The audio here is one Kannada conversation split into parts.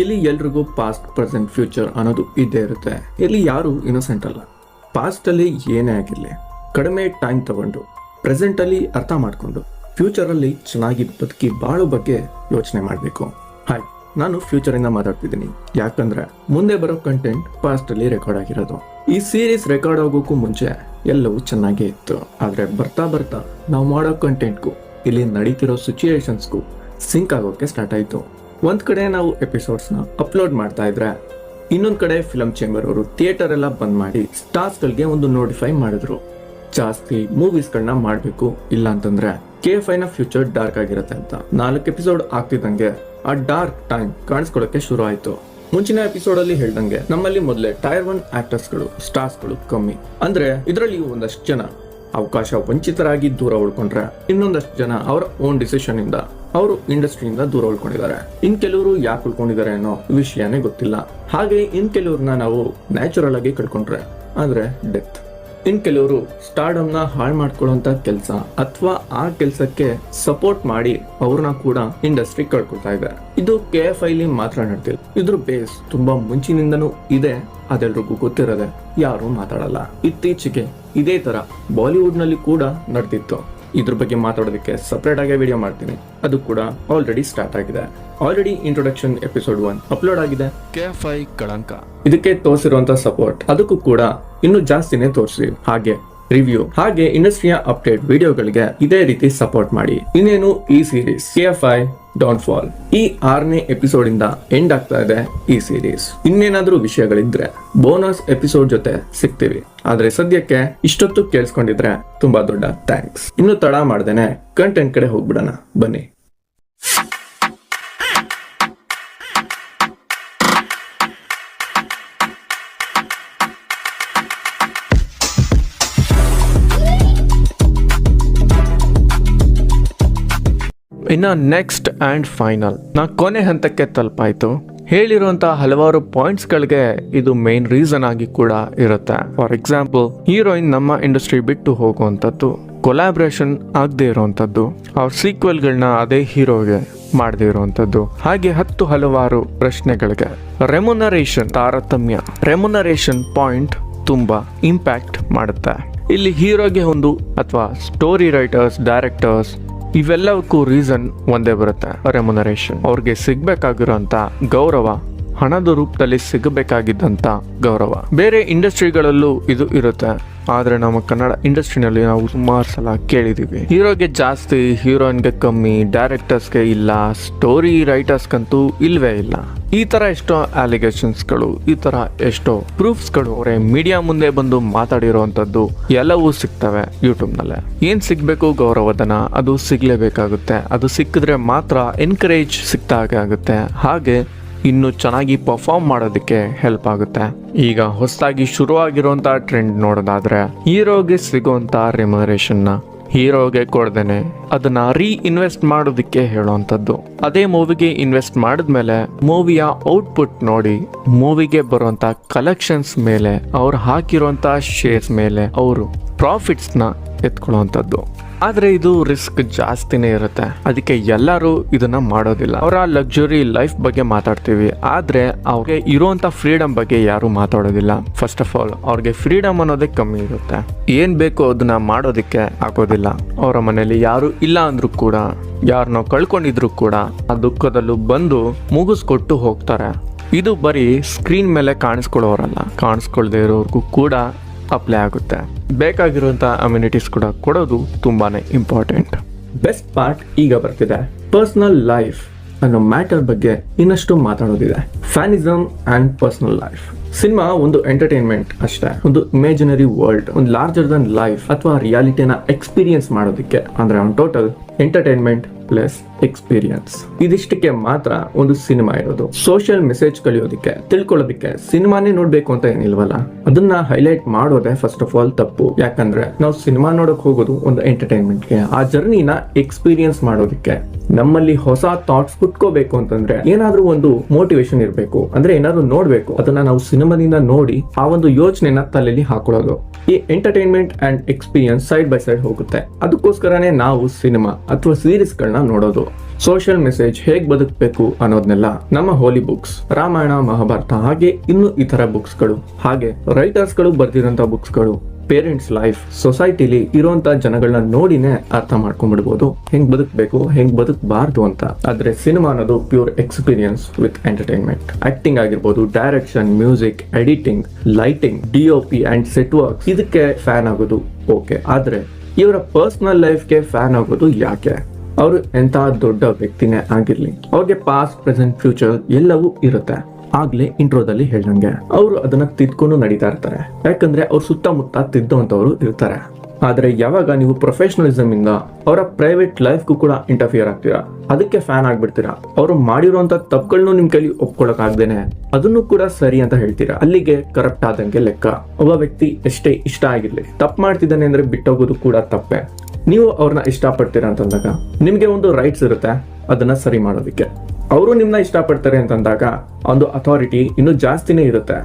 ಇಲ್ಲಿ ಎಲ್ರಿಗೂ ಪಾಸ್ಟ್ ಪ್ರೆಸೆಂಟ್ ಫ್ಯೂಚರ್ ಅನ್ನೋದು ಇದ್ದೇ ಇರುತ್ತೆ. ಇಲ್ಲಿ ಯಾರು ಇನ್ನೋಸೆಂಟ್ ಅಲ್ಲ. ಪಾಸ್ಟ್ ಅಲ್ಲಿ ಏನೇ ಆಗಿರಲಿ, ಕಡಿಮೆ ಟೈಮ್ ತಗೊಂಡು ಪ್ರೆಸೆಂಟ್ ಅಲ್ಲಿ ಅರ್ಥ ಮಾಡ್ಕೊಂಡು ಫ್ಯೂಚರ್ ಅಲ್ಲಿ ಚೆನ್ನಾಗಿ ಬದುಕಿ ಬಾಳೋ ಬಗ್ಗೆ ಯೋಚನೆ ಮಾಡಬೇಕು. ಹಾಯ್ ನಾನು ಫ್ಯೂಚರ್ ಇಂದ ಮಾತಾಡ್ತಿದ್ದೀನಿ. ಯಾಕಂದ್ರೆ ಮುಂದೆ ಬರೋ ಕಂಟೆಂಟ್ ಪಾಸ್ಟ್ ಅಲ್ಲಿ ರೆಕಾರ್ಡ್ ಆಗಿರೋದು. ಈ ಸೀರೀಸ್ ರೆಕಾರ್ಡ್ ಆಗೋಕ್ಕೂ ಮುಂಚೆ ಎಲ್ಲವೂ ಚೆನ್ನಾಗೇ ಇತ್ತು. ಆದ್ರೆ ಬರ್ತಾ ಬರ್ತಾ ನಾವು ಮಾಡೋ ಕಂಟೆಂಟ್ಗೂ ಇಲ್ಲಿ ನಡೀತಿರೋ ಸಿಚುಯೇಷನ್ಸ್ಗೂ ಸಿಂಕ್ ಆಗೋಕೆ ಸ್ಟಾರ್ಟ್ ಆಯ್ತು. ಒಂದ್ ಕಡೆ ನಾವು ಎಪಿಸೋಡ್ಸ್ನ ಅಪ್ಲೋಡ್ ಮಾಡ್ತಾ ಇದ್ರೆ, ಇನ್ನೊಂದು ಕಡೆ ಫಿಲಮ್ ಚೇಂಬರ್ ಅವರು ಥಿಯೇಟರ್ ಎಲ್ಲ ಬಂದ್ ಮಾಡಿ ಸ್ಟಾರ್ಸ್ಗಳಿಗೆ ಒಂದು ನೋಟಿಫೈ ಮಾಡಿದ್ರು. ಜಾಸ್ತಿ ಮೂವೀಸ್ ಮಾಡಬೇಕು, ಇಲ್ಲ ಅಂತಂದ್ರೆ ಕೆ ಎಫ್ ಫ್ಯೂಚರ್ ಡಾರ್ಕ್ ಆಗಿರುತ್ತೆ ಅಂತ. ನಾಲ್ಕು ಎಪಿಸೋಡ್ ಆಗ್ತಿದ್ದಂಗೆ ಆ ಡಾರ್ಕ್ ಟೈಮ್ ಕಾಣಿಸ್ಕೊಳ್ಳೋಕೆ ಶುರು ಆಯ್ತು. ಮುಂಚಿನ ಎಪಿಸೋಡ್ ಅಲ್ಲಿ ಹೇಳ್ದಂಗೆ, ನಮ್ಮಲ್ಲಿ ಮೊದಲೇ ಟೈರ್ ಒನ್ ಆಕ್ಟರ್ಸ್ಗಳು ಸ್ಟಾರ್ಸ್ಗಳು ಕಮ್ಮಿ. ಅಂದ್ರೆ ಇದರಲ್ಲಿ ಒಂದಷ್ಟು ಜನ ಅವಕಾಶ ವಂಚಿತರಾಗಿ ದೂರ ಉಳ್ಕೊಂಡ್ರೆ, ಇನ್ನೊಂದಷ್ಟು ಜನ ಅವರ ಓನ್ ಡಿಸಿಷನ್ ಇಂದ ಅವರು ಇಂಡಸ್ಟ್ರಿಯಿಂದ ದೂರ ಉಳ್ಕೊಂಡಿದ್ದಾರೆ. ಇನ್ ಕೆಲವರು ಯಾಕೆ ಉಳ್ಕೊಂಡಿದ್ದಾರೆ ಅನ್ನೋ ವಿಷಯನೇ ಗೊತ್ತಿಲ್ಲ. ಹಾಗೆ ಇನ್ ಕೆಲವ್ರನ್ನ ನಾವು ನ್ಯಾಚುರಲ್ ಆಗಿ ಕಳ್ಕೊಂಡ್ರೆ ಅಂದ್ರೆ ಡೆತ್. ಇನ್ ಕೆಲವರು ಸ್ಟಾರ್ಡಮ್ ಹಾಳು ಮಾಡ್ಕೊಳ್ಳುವಂತ ಕೆಲಸ ಅಥವಾ ಆ ಕೆಲಸಕ್ಕೆ ಸಪೋರ್ಟ್ ಮಾಡಿ ಅವ್ರನ್ನ ಕೂಡ ಇಂಡಸ್ಟ್ರಿ ಕಳ್ಕೊಳ್ತಾ ಇದೆ ಇದು ಕೆ ಎಫ್ ಐಲಿ ಮಾತ್ರ ನಡೆದಿಲ್ಲ. ಇದ್ರ ಬೇಸ್ ತುಂಬಾ ಮುಂಚಿನಿಂದನೂ ಇದೆ. ಅದೆಲ್ರಿಗೂ ಗೊತ್ತಿರದೆ ಯಾರು ಮಾತಾಡಲ್ಲ. ಇತ್ತೀಚೆಗೆ ಇದೇ ತರ ಬಾಲಿವುಡ್ನಲ್ಲಿ ಕೂಡ ನಡೆದಿತ್ತು. ಇದ್ರ ಬಗ್ಗೆ ಮಾತಾಡೋದಕ್ಕೆ ಸಪ್ರೇಟ್ ಆಗಿ ವಿಡಿಯೋ ಮಾಡ್ತೀನಿ. ಅದು ಕೂಡ ಆಲ್ರೆಡಿ ಸ್ಟಾರ್ಟ್ ಆಗಿದೆ. Already introduction episode one upload ಆಗಿದೆ. ಕೆ ಎಫ್ ಐ ಕಳಂಕ. ಇದಕ್ಕೆ ತೋರಿಸಿರುವಂತ ಸಪೋರ್ಟ್ ಅದಕ್ಕೂ ಕೂಡ ಇನ್ನು ಜಾಸ್ತಿನೇ ತೋರಿಸಿ. ಹಾಗೆ ರಿವ್ಯೂ ಹಾಗೆ ಇಂಡಸ್ಟ್ರಿಯ ಅಪ್ಡೇಟ್ ವಿಡಿಯೋಗಳಿಗೆ ಇದೇ ರೀತಿ ಸಪೋರ್ಟ್ ಮಾಡಿ. ಇನ್ನೇನು ಈ series KFI I downfall ಈ ಆರನೇ ಎಪಿಸೋಡ್ ಇಂದ ಎಂಡ್ ಆಗ್ತಾ ಇದೆ ಈ ಸೀರೀಸ್ ಇನ್ನೇನಾದ್ರೂ ವಿಷಯಗಳಿದ್ರೆ ಬೋನಸ್ ಎಪಿಸೋಡ್ ಜೊತೆ ಸಿಗ್ತೀವಿ. ಆದ್ರೆ ಸದ್ಯಕ್ಕೆ ಇಷ್ಟೊತ್ತು ಕೇಳಿಸ್ಕೊಂಡಿದ್ರೆ ತುಂಬಾ ದೊಡ್ಡ ಥ್ಯಾಂಕ್ಸ್ ಇನ್ನು ತಡ ಮಾಡ್ದೇನೆ ಕಂಟೆಂಟ್ ಕಡೆ ಹೋಗ್ಬಿಡೋಣ. ಬನ್ನಿ. ಇನ್ನು ನೆಕ್ಸ್ಟ್ ಆ್ಯಂಡ್ ಫೈನಲ್ ನಾ ಕೊನೆ ಹಂತಕ್ಕೆ ತಲುಪಾಯಿತು. ಹೇಳಿರುವಂತಹ ಹಲವಾರು ಪಾಯಿಂಟ್ಸ್ಗಳಿಗೆ ಇದು ಮೇನ್ ರೀಸನ್ ಆಗಿ ಕೂಡ ಇರುತ್ತೆ. ಫಾರ್ ಎಕ್ಸಾಂಪಲ್ ಹೀರೋಯಿನ್ ನಮ್ಮ ಇಂಡಸ್ಟ್ರಿ ಬಿಟ್ಟು ಹೋಗುವಂಥದ್ದು ಕೊಲಾಬ್ರೇಷನ್ ಆಗದೆ ಇರುವಂಥದ್ದು, ಅವ್ರ ಸೀಕ್ವೆಲ್ಗಳನ್ನ ಅದೇ ಹೀರೋಗೆ ಮಾಡದೇ ಇರುವಂಥದ್ದು ಹಾಗೆ ಹತ್ತು ಹಲವಾರು ಪ್ರಶ್ನೆಗಳಿಗೆ. ರೆಮುನರೇಷನ್ ತಾರತಮ್ಯ. ರೆಮುನರೇಷನ್ ಪಾಯಿಂಟ್ ತುಂಬಾ ಇಂಪ್ಯಾಕ್ಟ್ ಮಾಡುತ್ತೆ. ಇಲ್ಲಿ ಹೀರೋಗೆ ಒಂದು ಅಥವಾ ಸ್ಟೋರಿ ರೈಟರ್ಸ್ ಡೈರೆಕ್ಟರ್ಸ್ ಇವೆಲ್ಲವಕ್ಕೂ ರೀಸನ್ ಒಂದೇ ಬರುತ್ತೆ ರೆಮುನರೇಷನ್ ಅವ್ರಿಗೆ ಸಿಗ್ಬೇಕಾಗಿರೋಂಥ ಗೌರವ ಹಣದ ರೂಪದಲ್ಲಿ ಸಿಗಬೇಕಾಗಿದ್ದಂಥ ಗೌರವ. ಬೇರೆ ಇಂಡಸ್ಟ್ರಿಗಳಲ್ಲೂ ಇದು ಇರುತ್ತೆ. ಆದರೆ ನಮ್ಮ ಕನ್ನಡ ಇಂಡಸ್ಟ್ರಿನಲ್ಲಿ ನಾವು ಸುಮಾರು ಸಲ ಕೇಳಿದ್ದೀವಿ ಹೀರೋಗೆ ಜಾಸ್ತಿ, ಹೀರೋಯಿನ್ಗೆ ಕಮ್ಮಿ ಡೈರೆಕ್ಟರ್ಸ್ಗೆ ಇಲ್ಲ ಸ್ಟೋರಿ ರೈಟರ್ಸ್ಗಂತೂ ಇಲ್ಲವೇ ಇಲ್ಲ. ಈ ತರ ಎಷ್ಟೋ ಅಲಿಗೇಷನ್ಸ್ಗಳು ಈ ತರ ಎಷ್ಟೋ ಪ್ರೂಫ್ಸ್ಗಳು ಅವರೇ ಮೀಡಿಯಾ ಮುಂದೆ ಬಂದು ಮಾತಾಡಿರುವಂತದ್ದು ಎಲ್ಲವೂ ಸಿಗ್ತವೆ ಯೂಟ್ಯೂಬ್ ಏನು ಸಿಗಬೇಕು ಸಿಗ್ಬೇಕು ಗೌರವಧನ? ಅದು ಸಿಗ್ಲೇಬೇಕಾಗುತ್ತೆ. ಅದು ಸಿಕ್ಕಿದ್ರೆ ಮಾತ್ರ ಎನ್ಕರೇಜ್ ಸಿಕ್ತಾಗೆ ಆಗುತ್ತೆ. ಹಾಗೆ ಇನ್ನು ಚೆನ್ನಾಗಿ ಪರ್ಫಾರ್ಮ್ ಮಾಡೋದಕ್ಕೆ ಹೆಲ್ಪ್ ಆಗುತ್ತೆ. ಈಗ ಹೊಸದಾಗಿ ಶುರುವಾಗಿರುವಂತ ಟ್ರೆಂಡ್ ನೋಡೋದಾದ್ರೆ, ಹೀರೋಗೆ ಸಿಗುವಂತ ರೆಮ್ಯುನರೇಷನ್ನ. ಹೀರೋಗೆ ಕೊಡ್ದೇನೆ ಅದನ್ನ ರೀ ಇನ್ವೆಸ್ಟ್ ಮಾಡೋದಕ್ಕೆ ಹೇಳುವಂಥದ್ದು. ಅದೇ ಮೂವಿಗೆ ಇನ್ವೆಸ್ಟ್ ಮಾಡಿದ್ಮೇಲೆ ಮೂವಿಯ ಔಟ್ಪುಟ್ ನೋಡಿ ಮೂವಿಗೆ ಬರುವಂತ ಕಲೆಕ್ಷನ್ಸ್ ಮೇಲೆ, ಅವ್ರು ಹಾಕಿರುವಂತ ಶೇರ್ಸ್ ಮೇಲೆ ಅವರು ಪ್ರಾಫಿಟ್ಸ್ನ ಎತ್ಕೊಳ್ಳುವಂಥದ್ದು. ಆದ್ರೆ ಇದು ರಿಸ್ಕ್ ಜಾಸ್ತಿನೇ ಇರುತ್ತೆ. ಅದಕ್ಕೆ ಎಲ್ಲರೂ ಇದನ್ನ ಮಾಡೋದಿಲ್ಲ. ಅವರ ಲಕ್ಸುರಿ ಲೈಫ್ ಬಗ್ಗೆ ಮಾತಾಡ್ತೀವಿ. ಆದ್ರೆ ಅವ್ರಿಗೆ ಇರುವಂತ ಫ್ರೀಡಮ್ ಬಗ್ಗೆ ಯಾರು ಮಾತಾಡೋದಿಲ್ಲ. ಫಸ್ಟ್ ಆಫ್ ಆಲ್ ಅವ್ರಿಗೆ ಫ್ರೀಡಮ್ ಅನ್ನೋದೇ ಕಮ್ಮಿ ಇರುತ್ತೆ. ಏನ್ ಬೇಕು ಅದನ್ನ ಮಾಡೋದಕ್ಕೆ ಆಗೋದಿಲ್ಲ. ಅವರ ಮನೆಯಲ್ಲಿ ಯಾರು ಇಲ್ಲ ಅಂದ್ರೂ ಕೂಡ, ಯಾರನ್ನ ಕಳ್ಕೊಂಡಿದ್ರು ಕೂಡ, ಆ ದುಃಖದಲ್ಲೂ ಬಂದು ಮುಗಿಸ್ಕೊಟ್ಟು ಹೋಗ್ತಾರೆ. ಇದು ಬರೀ ಸ್ಕ್ರೀನ್ ಮೇಲೆ ಕಾಣಿಸ್ಕೊಳ್ಳೋರಲ್ಲ. ಕಾಣಿಸ್ಕೊಳ್ದೇ ಇರೋರ್ಗೂ ಕೂಡ ಅಪ್ಲೈ ಆಗುತ್ತೆ. ಬೇಕಾಗಿರುವಂಥ ಅಮ್ಯುನಿಟೀಸ್ ಕೂಡ ಕೊಡೋದು ತುಂಬಾನೇ ಇಂಪಾರ್ಟೆಂಟ್ ಬೆಸ್ಟ್ ಪಾರ್ಟ್ ಈಗ ಬರ್ತಿದೆ. ಪರ್ಸನಲ್ ಲೈಫ್ ಅನ್ನೋ ಮ್ಯಾಟರ್ ಬಗ್ಗೆ ಇನ್ನಷ್ಟು ಮಾತಾಡೋದಿದೆ. Fanism and personal life cinema ಒಂದು ಎಂಟರ್ಟೈನ್ಮೆಂಟ್ ಅಷ್ಟೇ. ಒಂದು ಇಮೇಜಿನರಿ ವರ್ಲ್ಡ್ ಒಂದು ಲಾರ್ಜರ್ ದನ್ ಲೈಫ್ ಅಥವಾ ರಿಯಾಲಿಟಿನ ಎಕ್ಸ್ಪೀರಿಯನ್ಸ್ ಮಾಡೋದಕ್ಕೆ. ಅಂದ್ರೆ ಒಂದು ಟೋಟಲ್ ಎಂಟರ್ಟೈನ್ಮೆಂಟ್ ಪ್ಲಸ್ ಎಕ್ಸ್ಪೀರಿಯನ್ಸ್ ಇದಿಷ್ಟಕ್ಕೆ ಮಾತ್ರ ಒಂದು ಸಿನಿಮಾ ಇರೋದು. ಸೋಷಿಯಲ್ ಮೆಸೇಜ್ ಕಲಿಯೋದಕ್ಕೆ ತಿಳ್ಕೊಳ್ಳೋದಕ್ಕೆ ಸಿನಿಮಾನೇ ನೋಡ್ಬೇಕು ಅಂತ ಏನಿಲ್ವಲ್ಲ? ಅದನ್ನ ಹೈಲೈಟ್ ಮಾಡೋದೇ ಫಸ್ಟ್ ಆಫ್ ಆಲ್ ತಪ್ಪು. ಯಾಕಂದ್ರೆ ನಾವು ಸಿನಿಮಾ ನೋಡಕ್ ಹೋಗೋದು ಒಂದು ಎಂಟರ್ಟೈನ್ಮೆಂಟ್ಗೆ ಆ ಜರ್ನಿನ ಎಕ್ಸ್ಪೀರಿಯನ್ಸ್ ಮಾಡೋದಕ್ಕೆ. ನಮ್ಮಲ್ಲಿ ಹೊಸ ಥಾಟ್ಸ್ ಕುಟ್ಕೋಬೇಕು ಅಂತಂದ್ರೆ ಏನಾದ್ರೂ ಒಂದು ಮೋಟಿವೇಶನ್ ಇರಬೇಕು. ಅಂದ್ರೆ ಏನಾದ್ರು ನೋಡ್ಬೇಕು. ಅದನ್ನ ನಾವು ಸಿನಿಮಾದಿಂದ ನೋಡಿ ಆ ಒಂದು ಯೋಚನೆನ ತಲೆಯಲ್ಲಿ ಹಾಕೊಳ್ಳೋದು. ಈ entertainment and experience side by side ಹೋಗುತ್ತೆ. ಅದಕ್ಕೋಸ್ಕರನೇ ನಾವು ಸಿನಿಮಾ ಅಥವಾ ಸೀರೀಸ್ ಗಳನ್ನ ನೋಡೋದು. ಸೋಷಿಯಲ್ ಮೆಸೇಜ್ ಹೇಗ್ ಬದುಕಬೇಕು ಅನ್ನೋದನ್ನೆಲ್ಲ ನಮ್ಮ ಹೋಲಿ ಬುಕ್ಸ್, ರಾಮಾಯಣ, ಮಹಾಭಾರತ ಹಾಗೆ ಇನ್ನು ಇತರ ಬುಕ್ಸ್ಗಳು ಹಾಗೆ ರೈಟರ್ಸ್ಗಳು ಬರ್ದಿರೋಂಥ ಬುಕ್ಸ್ಗಳು, ಪೇರೆಂಟ್ಸ್ ಲೈಫ್, ಸೊಸೈಟಿಲಿ ಇರುವಂತ ಜನಗಳನ್ನ ನೋಡಿನೇ ಅರ್ಥ ಮಾಡ್ಕೊಂಡ್ಬಿಡ್ಬೋದು. ಹೆಂಗ್ ಬದುಕಬೇಕು, ಹೆಂಗ್ ಬದುಕಬಾರ್ದು ಅಂತ. ಆದ್ರೆ ಸಿನಿಮಾ ಅನ್ನೋದು pure experience with entertainment. Acting ಆಗಿರ್ಬೋದು, direction, music, editing, lighting, D O P and set work ಇದಕ್ಕೆ ಫ್ಯಾನ್ ಆಗೋದು ಓಕೆ. ಆದ್ರೆ ಇವರ ಪರ್ಸನಲ್ ಲೈಫ್ಗೆ ಫ್ಯಾನ್ ಆಗೋದು ಯಾಕೆ? ಅವರು ಎಂಥ ದೊಡ್ಡ ವ್ಯಕ್ತಿನೇ ಆಗಿರ್ಲಿ, ಅವ್ರಿಗೆ ಪಾಸ್ಟ್ ಪ್ರೆಸೆಂಟ್ ಫ್ಯೂಚರ್ ಎಲ್ಲವೂ ಇರುತ್ತೆ. ಆಗ್ಲೇ ಇಂಟ್ರೋದಲ್ಲಿ ಹೇಳ್ದಂಗೆ. ಅವರು ಅದನ್ನ ತಿದ್ಕೊಂಡು ನಡೀತಾ ಇರ್ತಾರೆ. ಯಾಕಂದ್ರೆ ಅವ್ರ ಸುತ್ತಮುತ್ತ ತಿದ್ದುವಂತವ್ರು ಇರ್ತಾರೆ. ಆದ್ರೆ ಯಾವಾಗ ನೀವು ಪ್ರೊಫೆಷನಲಿಸಮ್ ಇಂದ ಅವರ ಪ್ರೈವೇಟ್ ಲೈಫ್ಗೂ ಕೂಡ ಇಂಟರ್ಫಿಯರ್ ಆಗ್ತೀರಾ? ಅದಕ್ಕೆ ಫ್ಯಾನ್ ಆಗ್ಬಿಡ್ತೀರಾ? ಅವರು ಮಾಡಿರುವಂತ ತಪ್ಪುಗಳನ್ನು ನಿಮ್ ಕೈಲಿ ಒಪ್ಕೊಳಕ್ ಆಗ್ದೇನೆ ಅದನ್ನು ಕೂಡ ಸರಿ ಅಂತ ಹೇಳ್ತೀರಾ? ಅಲ್ಲಿಗೆ ಕರೆಕ್ಟ್ ಆದಂಗೆ ಲೆಕ್ಕ. ಒಬ್ಬ ವ್ಯಕ್ತಿ ಎಷ್ಟೇ ಇಷ್ಟ ಆಗಿರ್ಲಿ, ತಪ್ಪು ಮಾಡ್ತಿದ್ದಾನೆ ಅಂದ್ರೆ ಬಿಟ್ಟೋಗೋದು ಕೂಡ ತಪ್ಪೆ. ನೀವು ಅವ್ರನ್ನ ಇಷ್ಟಪಡ್ತೀರಾ ಅಂತಂದಾಗ ನಿಮಗೆ ಒಂದು ರೈಟ್ಸ್ ಇರುತ್ತೆ ಅದನ್ನ ಸರಿ ಮಾಡೋದಕ್ಕೆ. ಅವರು ನಿಮ್ಮನ್ನ ಇಷ್ಟಪಡ್ತಾರೆ ಅಂತಂದಾಗ ಒಂದು ಅಥಾರಿಟಿ ಇನ್ನೂ ಜಾಸ್ತಿನೇ ಇರುತ್ತೆ.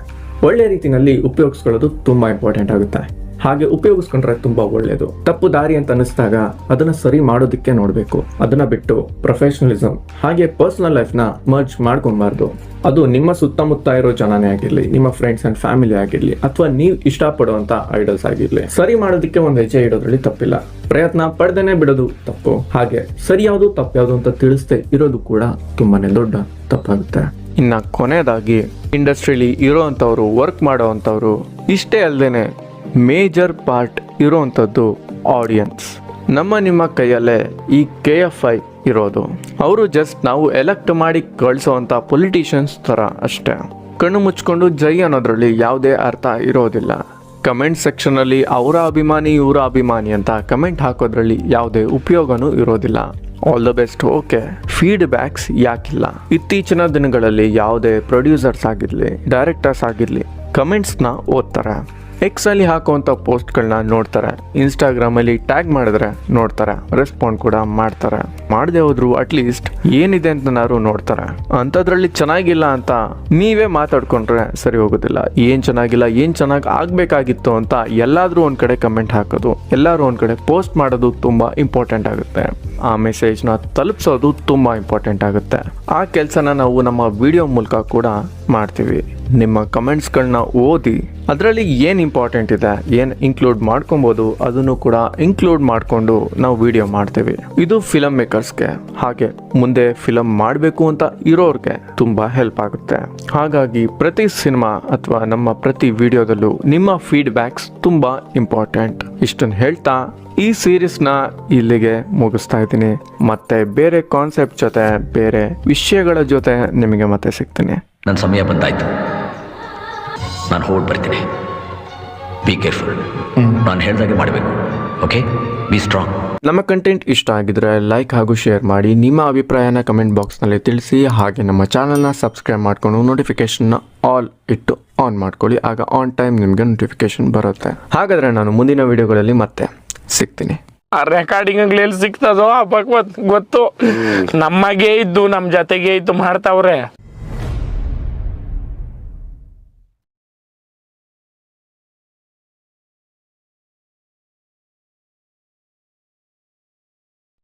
ಒಳ್ಳೆ ರೀತಿನಲ್ಲಿ ಉಪಯೋಗಿಸ್ಕೊಳ್ಳೋದು ತುಂಬಾ ಇಂಪಾರ್ಟೆಂಟ್ ಆಗುತ್ತೆ. ಹಾಗೆ ಉಪಯೋಗಿಸ್ಕೊಂಡ್ರೆ ತುಂಬಾ ಒಳ್ಳೆಯದು ತಪ್ಪು ದಾರಿ ಅಂತ ಅನಿಸಿದಾಗ ಅದನ್ನ ಸರಿ ಮಾಡೋದಕ್ಕೆ ನೋಡಬೇಕು. ಅದನ್ನ ಬಿಟ್ಟು ಪ್ರೊಫೆಷನಲಿಸಮ್ ಹಾಗೆ ಪರ್ಸನಲ್ ಲೈಫ್ನ ಮರ್ಜ್ ಮಾಡ್ಕೊಬಾರ್ದು. ಅದು ನಿಮ್ಮ ಸುತ್ತಮುತ್ತ ಇರೋ ಜನನೇ ಆಗಿರ್ಲಿ, ನಿಮ್ಮ ಫ್ರೆಂಡ್ಸ್ ಅಂಡ್ ಫ್ಯಾಮಿಲಿ ಆಗಿರ್ಲಿ, ಅಥವಾ ನೀವು ಇಷ್ಟಪಡುವಂತ ಐಡಲ್ಸ್ ಆಗಿರ್ಲಿ. ಸರಿ ಮಾಡೋದಕ್ಕೆ ಒಂದು ಹೆಜ್ಜೆ ಇಡೋದ್ರಲ್ಲಿ ತಪ್ಪಿಲ್ಲ. ಪ್ರಯತ್ನ ಪಡೆದೇನೆ ಬಿಡೋದು ತಪ್ಪು. ಹಾಗೆ ಸರಿಯಾವುದು ತಪ್ಪು ಯಾವುದು ಅಂತ ತಿಳಿಸದೆ ಇರೋದು ಕೂಡ ತುಂಬಾನೇ ದೊಡ್ಡ ತಪ್ಪಾಗುತ್ತೆ. ಇನ್ನ ಕೊನೆಯದಾಗಿ ಇಂಡಸ್ಟ್ರಿಲಿ ಇರೋವಂಥವ್ರು ವರ್ಕ್ ಮಾಡೋವಂಥವ್ರು ಇಷ್ಟೇ ಅಲ್ಲದೆ ಮೇಜರ್ ಪಾರ್ಟ್ ಇರೋವಂಥದ್ದು ಆಡಿಯನ್ಸ್ ನಮ್ಮ ನಿಮ್ಮ ಕೈಯಲ್ಲೇ ಈ ಕೆ ಎಫ್ ಐ ಇರೋದು. ಅವರು ಜಸ್ಟ್ ನಾವು ಎಲೆಕ್ಟ್ ಮಾಡಿ ಕಳಿಸೋವಂಥ ಪೊಲಿಟಿಷಿಯನ್ಸ್ ಥರ ಅಷ್ಟೇ. ಕಣ್ಣು ಮುಚ್ಕೊಂಡು ಜೈ ಅನ್ನೋದ್ರಲ್ಲಿ ಯಾವುದೇ ಅರ್ಥ ಇರೋದಿಲ್ಲ. ಕಮೆಂಟ್ ಸೆಕ್ಷನಲ್ಲಿ ಅವರ ಅಭಿಮಾನಿ, ಇವರ ಅಭಿಮಾನಿ ಅಂತ ಕಮೆಂಟ್ ಹಾಕೋದ್ರಲ್ಲಿ ಯಾವುದೇ ಉಪಯೋಗನೂ ಇರೋದಿಲ್ಲ. All the best okay feedbacks ಯಾಕಿಲ್ಲ. ಇತ್ತೀಚಿನ ದಿನಗಳಲ್ಲಿ ಯಾವುದೇ ಪ್ರೊಡ್ಯೂಸರ್ಸ್ ಆಗಿರಲಿ ಡೈರೆಕ್ಟರ್ಸ್ ಆಗಿರಲಿ ಕಮೆಂಟ್ಸ್ನ ಓದ್ತಾರೆ. ಎಕ್ಸಲ್ಲಿ ಹಾಕುವಂಥ ಪೋಸ್ಟ್ಗಳನ್ನ ನೋಡ್ತಾರೆ. ಇನ್ಸ್ಟಾಗ್ರಾಮಲ್ಲಿ ಟ್ಯಾಗ್ ಮಾಡಿದ್ರೆ ನೋಡ್ತಾರೆ. ರೆಸ್ಪಾಂಡ್ ಕೂಡ ಮಾಡ್ತಾರೆ. ಮಾಡದೆ ಹೋದ್ರು ಅಟ್ಲೀಸ್ಟ್ ಏನಿದೆ ಅಂತನಾದ್ರು ನೋಡ್ತಾರೆ. ಅಂಥದ್ರಲ್ಲಿ ಚೆನ್ನಾಗಿಲ್ಲ ಅಂತ ನೀವೇ ಮಾತಾಡ್ಕೊಂಡ್ರೆ ಸರಿ ಹೋಗೋದಿಲ್ಲ. ಏನ್ ಚೆನ್ನಾಗಿಲ್ಲ, ಏನ್ ಚೆನ್ನಾಗಿ ಆಗ್ಬೇಕಾಗಿತ್ತು ಅಂತ ಎಲ್ಲಾದ್ರೂ ಒಂದ್ ಕಡೆ ಕಮೆಂಟ್ ಹಾಕೋದು. ಎಲ್ಲಾರು ಒಂದ್ ಕಡೆ ಪೋಸ್ಟ್ ಮಾಡೋದು ತುಂಬಾ ಇಂಪಾರ್ಟೆಂಟ್ ಆಗುತ್ತೆ. ಆ ಮೆಸೇಜ್ನ ತಲುಪಿಸೋದು ತುಂಬಾ ಇಂಪಾರ್ಟೆಂಟ್ ಆಗುತ್ತೆ. ಆ ಕೆಲಸನ ನಾವು ನಮ್ಮ ವಿಡಿಯೋ ಮೂಲಕ ಕೂಡ ಮಾಡ್ತೀವಿ. ನಿಮ್ಮ ಕಮೆಂಟ್ಸ್ಗಳನ್ನ ಓದಿ ಅದರಲ್ಲಿ ಏನು ಇಂಪಾರ್ಟೆಂಟ್ ಇದೆ, ಏನು ಇನ್ಕ್ಲೂಡ್ ಮಾಡ್ಕೊಬೋದು ಅದನ್ನು ಕೂಡ ಇನ್ಕ್ಲೂಡ್ ಮಾಡಿಕೊಂಡು ನಾವು ವಿಡಿಯೋ ಮಾಡ್ತೀವಿ. ಇದು ಫಿಲಮ್ ಮೇಕರ್ಸ್ಗೆ ಹಾಗೆ ಮುಂದೆ ಫಿಲಮ್ ಮಾಡಬೇಕು ಅಂತ ಇರೋರ್ಗೆ ತುಂಬ ಹೆಲ್ಪ್ ಆಗುತ್ತೆ. ಹಾಗಾಗಿ ಪ್ರತಿ ಸಿನಿಮಾ ಅಥವಾ ನಮ್ಮ ಪ್ರತಿ ವಿಡಿಯೋದಲ್ಲೂ ನಿಮ್ಮ ಫೀಡ್ಬ್ಯಾಕ್ಸ್ ತುಂಬ ಇಂಪಾರ್ಟೆಂಟ್ ಇಷ್ಟನ್ನು ಹೇಳ್ತಾ ಈ ಸೀರೀಸ್ನ ಇಲ್ಲಿಗೆ ಮುಗಿಸ್ತಾ ಇದ್ದೀನಿ. ಮತ್ತೆ ಬೇರೆ ಕಾನ್ಸೆಪ್ಟ್ ಜೊತೆ, ಬೇರೆ ವಿಷಯಗಳ ಜೊತೆ ನಿಮಗೆ ಮತ್ತೆ ಸಿಗ್ತೀನಿ. ನನ್ನ ಸಮಯ ಬಂದಾಯ್ತು. ನಾನು ಹೋಗಿ ಬರ್ತೀನಿ. ಬಿ ಕೇರ್ಫುಲ್ ನಾನು ಹೇಳ್ದಾಗೆ ಮಾಡಬೇಕು. ಓಕೆ ಬಿ ಸ್ಟ್ರಾಂಗ್ ನಮ್ಮ ಕಂಟೆಂಟ್ ಇಷ್ಟ ಆಗಿದ್ರೆ ಲೈಕ್ ಹಾಗೂ ಶೇರ್ ಮಾಡಿ. ನಿಮ್ಮ ಅಭಿಪ್ರಾಯನ ಕಮೆಂಟ್ ಬಾಕ್ಸ್ನಲ್ಲಿ ತಿಳಿಸಿ. ಹಾಗೆ ನಮ್ಮ ಚಾನಲ್ನ ಸಬ್ಸ್ಕ್ರೈಬ್ ಮಾಡ್ಕೊಂಡು ನೋಟಿಫಿಕೇಶನ್ನ ಆಲ್ ಇಟ್ಟು ಆನ್ ಮಾಡ್ಕೊಳ್ಳಿ. ಆಗ ಆನ್ ಟೈಮ್ ನಿಮಗೆ ನೋಟಿಫಿಕೇಶನ್ ಬರುತ್ತೆ. ಹಾಗಾದರೆ ನಾನು ಮುಂದಿನ ವಿಡಿಯೋಗಳಲ್ಲಿ ಮತ್ತೆ ಸಿಗ್ತೀನಿ. ಆ ರೆಕಾರ್ಡಿಂಗ್ ಎಲ್ಲಿ ಸಿಗ್ತದೋ ಆ ಭಗವತ್ ಗೊತ್ತು. ನಮಗೆ ಇದ್ದು ನಮ್ಮ ಜೊತೆಗೆ ಇದ್ದು ಮಾಡ್ತಾವ್ರೆ.